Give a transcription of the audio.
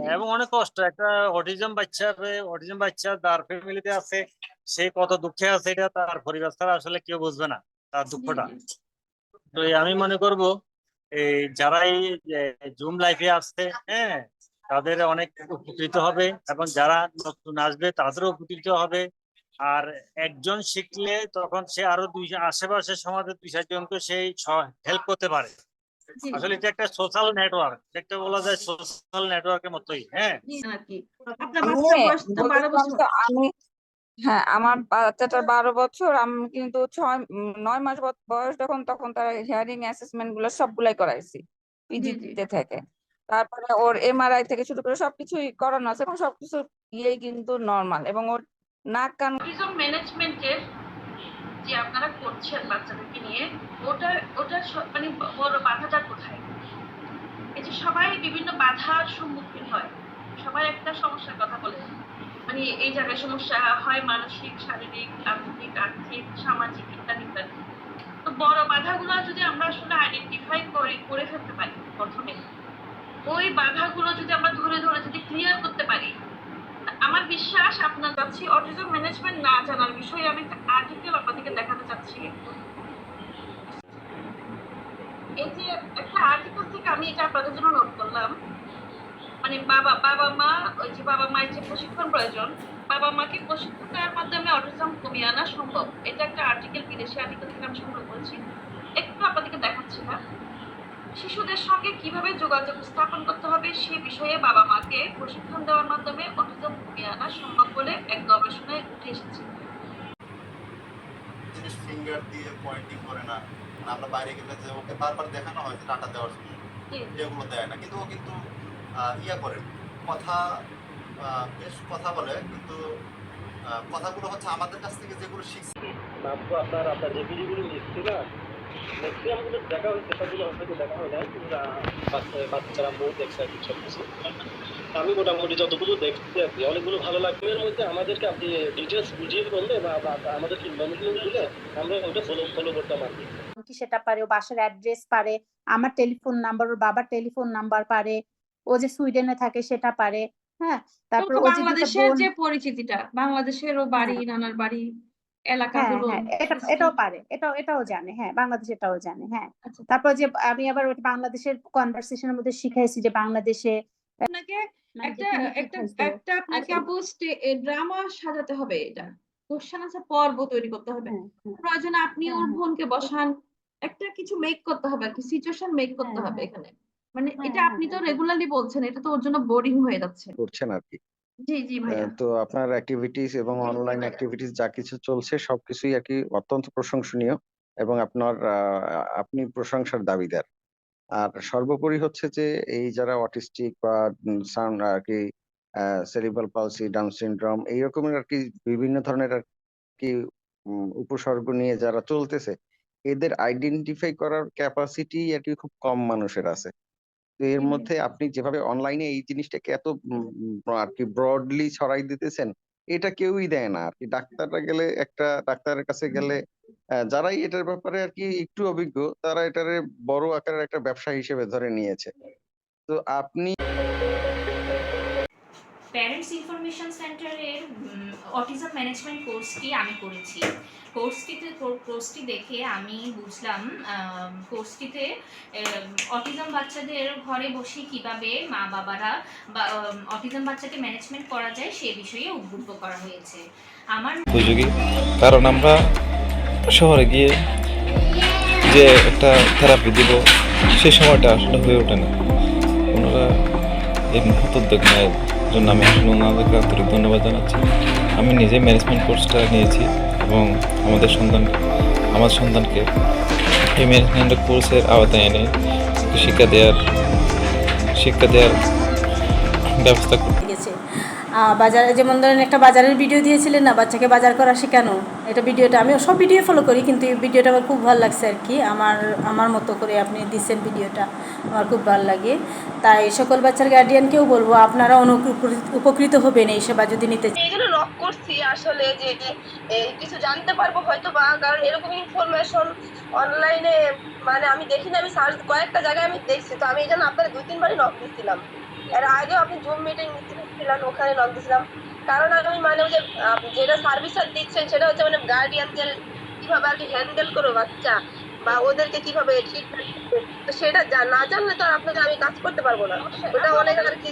হ্যাঁ, এবং অনেক কষ্ট। একটা অটিজম অটিজম বাচ্চা ফ্যামিলিতে আছে সে কত দুঃখে আছে এটা তার পরিবার ছাড়া আসলে কেউ বুঝবে না তার দুঃখটা। তো আমি মনে করব এই যারা এই জুম লাইফে আসছে হ্যাঁ তাদের অনেক উপকৃত হবে এবং যারা নতুন আসবে তাদেরও উপকৃত হবে। আর একজন শিখলে তখন সে আরও দুই আশেপাশে সমাজের দুই চারজনকে সেই হেল্প করতে পারে। আসলে এটা একটা সোশ্যাল নেটওয়ার্ক একটা বলা যায় সোশ্যাল নেটওয়ার্কের মতোই হ্যাঁ? আমি আমি হ্যাঁ আমার বাচ্চাটার বারো বছর আমি কিন্তু ছয় নয় মাস বয়স যখন তখন তার হিয়ারিং অ্যাসেসমেন্টগুলো সবগুলাই করাইছি পিজিতে থেকে। তারপরে ওর এমআরআই থেকে শুরু করে সবকিছুই করানো আছে এবং সবকিছু ইয়েই কিন্তু নর্মাল এবং ওর নাক কান অটিজম ম্যানেজমেন্টের যে আপনারা করছেন বাচ্চাদেরকে নিয়ে ওটার ওটার মানে বড় বাধাটা কোথায়? এই যে সবাই বিভিন্ন বাধার সম্মুখীন হয়। সবাই একটা সমস্যার কথা বলে। মানে এই জায়গায় সমস্যা হয় মানসিক, শারীরিক, আর্থিক আর্থিক, সামাজিক, ইত্যাদি ইত্যাদি। তো বড় বাধাগুলো যদি আমরা আসলে আইডেন্টিফাই করে করে ফেলতে পারি প্রথমে, ওই বাধাগুলো যদি আমরা ধরে ধরে যদি ক্লিয়ার করতে পারি বিশ্বাস আপনার কাছে অটিজম ম্যানেজমেন্ট না জানার বিষয়ে আমি একটা আর্টিকেল আপনাদেরকে দেখাতে চাচ্ছি। এই যে একটা আর্টিকেল থেকে আমি এটা আপনাদের জন্য নোট করলাম। মানে বাবা বাবা মা, ওই যে বাবা মায়ের যে প্রশিক্ষণ প্রয়োজন, বাবা মাকে প্রশিক্ষণ দেওয়ার মাধ্যমে অটিজম কমিয়ে আনা সম্ভব। এটা একটা আর্টিকেল বিদেশি আর্টিকেল থেকে আমি সংগ্রহ করেছি। একটু আপনাদেরকে দেখাচ্ছি না শিশুদের সঙ্গে কীভাবে যোগাযোগ স্থাপন করতে হবে সে বিষয়ে বাবা মাকে প্রশিক্ষণ দেওয়ার মাধ্যমে অটিজম কমিয়ে আনা সম্ভব বলে এক গবেষণায় উঠে এসেছে। জিনিস ফিঙ্গার দিয়ে পয়েন্টিং করে না না আমরা বাইরে গেলে যে ওকে বারবার দেখানো হয় যে টাটা দেওয়ার জন্য এগুলো দেয় না। কিন্তু ও কিন্তু ইয়া করে। কথা আহ, বেশ কথা বলে কিন্তু কথাগুলো হচ্ছে আমাদের কাছ থেকে যেগুলো শিখছে। বাবু আপনার আপনার যে ভিডিওগুলো ম্যাক্সিমামগুলো দেখা হয়েছে সবগুলো হয়তো দেখা হয় না কিন্তু আহ, বাচ্চারা বউ দেখছে আর কি সব কিছু আমি মোটামুটি যতগুলো দেখছি আর কি অনেকগুলো ভালো লাগবে এর মধ্যে আমাদেরকে আপনি ডিটেলস বুঝিয়ে বললে বা আমাদেরকে ইনফরমেশন দিলে আমরা ওটা ফলো ফলো করতাম আর কি সেটা পারে? ও বাসার অ্যাড্রেস পারে আমার টেলিফোন নাম্বার ওর বাবার টেলিফোন নাম্বার পারে ও যে সুইডেনে থাকে সেটা পারে হ্যাঁ? তারপর বাংলাদেশের যে পরিচিতিটা বাংলাদেশের ও বাড়ি নানার বাড়ি এলাকাগুলো হ্যাঁ এটাও পারে এটাও এটাও জানে হ্যাঁ বাংলাদেশ এটাও জানে হ্যাঁ আচ্ছা। তারপর যে আমি আবার ওটা বাংলাদেশের কনভারসেশনের মধ্যে শিখাইছি যে বাংলাদেশে আপনাকে মানে একটা একটা একটা আপনাকে। আপু ড্রামা সাজাতে হবে এটা কোশ্চেন আছে পর্ব তৈরি করতে হবে হ্যাঁ, হ্যাঁ, প্রয়োজনে আপনি হ্যাঁ, ওর হ্যাঁ। বোনকে বসান একটা কিছু মেক করতে হবে আর কি সিচুয়েশন মেক করতে হ্যাঁ, হবে হ্যাঁ। এখানে মানে হ্যাঁ, এটা আপনি তো হ্যাঁ, হ্যাঁ। রেগুলারলি বলছেন এটা তো ওর জন্য বোরিং হয়ে যাচ্ছে করছেন আর কি জি জি ভাইয়া। তো আপনার অ্যাক্টিভিটিস এবং অনলাইন ভাইয়া। অ্যাক্টিভিটিস যা কিছু চলছে সবকিছুই আর কি অত্যন্ত প্রশংসনীয় এবং আপনার আপনি প্রশংসার দাবিদার। আর সর্বোপরি হচ্ছে যে এই যারা অটিস্টিক বা সাউন্ড আর কি সেরিব্রাল পালসি ডাউন সিনড্রোম এই রকমের আর কি বিভিন্ন ধরনের আর কি উম, উপসর্গ নিয়ে যারা চলতেছে এদের আইডেন্টিফাই করার ক্যাপাসিটি আর কি খুব কম মানুষের আছে। তো এর। মধ্যে আপনি যেভাবে অনলাইনে এই জিনিসটাকে এত আর কি ব্রডলি ছড়াই দিতেছেন এটা কেউই দেয় না আর কি। ডাক্তাররা গেলে একটা ডাক্তারের কাছে গেলে যারাই এটার ব্যাপারে আর কি একটু অভিজ্ঞ তারা এটারে বড় আকারের একটা ব্যবসা হিসেবে ধরে নিয়েছে। তো আপনি প্যারেন্টস ইনফরমেশন সেন্টারের অটিজম ম্যানেজমেন্ট কোর্সটি আমি করেছি। কোর্সটিতে কোর্সটি দেখে আমি বুঝলাম কোর্সটিতে অটিজম বাচ্চাদের ঘরে বসে কীভাবে মা বাবারা বা অটিজম বাচ্চাকে ম্যানেজমেন্ট করা যায় সে বিষয়ে উদ্বুদ্ধ করা হয়েছে। আমার উপযোগী। কারণ আমরা শহরে গিয়ে যে একটা থেরাপি দিব সেই সময়টা আসলে হয়ে ওঠে না। ওনারা এই মহৎ উদ্যোগ নেওয়ার জন্য আমি আসলে ওনাদেরকে আন্তরিক ধন্যবাদ জানাচ্ছি। আমি নিজে ম্যানেজমেন্ট কোর্সটা নিয়েছি এবং আমাদের সন্তান আমার সন্তানকে এই ম্যানেজমেন্ট কোর্সের আওতায় এনে শিক্ষা দেওয়ার শিক্ষা দেওয়ার ব্যবস্থা করি গেছে আহ, বাজারে যেমন ধরেন একটা বাজারের ভিডিও দিয়েছিলেন না, বাচ্চাকে বাজার করা শেখানো, এটা ভিডিওটা আমি সব ভিডিও ফলো করি, কিন্তু এই ভিডিওটা আমার খুব ভালো লাগছে আর কি। আমার আমার মতো করে আপনি দিচ্ছেন ভিডিওটা আমার খুব ভালো লাগে। তাই সকল বাচ্চার গার্ডিয়ানকেও বলব, আপনারা উপকৃত হবেন এই সেবা যদি নিতে। এই জন্য করছি আসলে যে কিছু জানতে পারব হয়তো বা কারণ এরকম ইনফরমেশন অনলাইনে মানে আমি দেখিনি আমি সার্চ কয়েকটা জায়গায় আমি দেখছি, তো আমি এই জন্য আপনার দুই তিনবারই নক দিচ্ছিলাম এর আগে আমি জুম মিটিং ছিলাম, ওখানে লগ দিয়েছিলাম। কারণ আমি মানে যে যেটা সার্ভিসটা দিচ্ছেন, সেটা হচ্ছে মানে গার্ডিয়ানদের কীভাবে আর কি হ্যান্ডেল করো বাচ্চা, বা ওদেরকে কীভাবে ট্রিটমেন্ট সেটা না জানলে তো আপনাকে আমি কাজ করতে পারব না। ওটা অনেক আর কি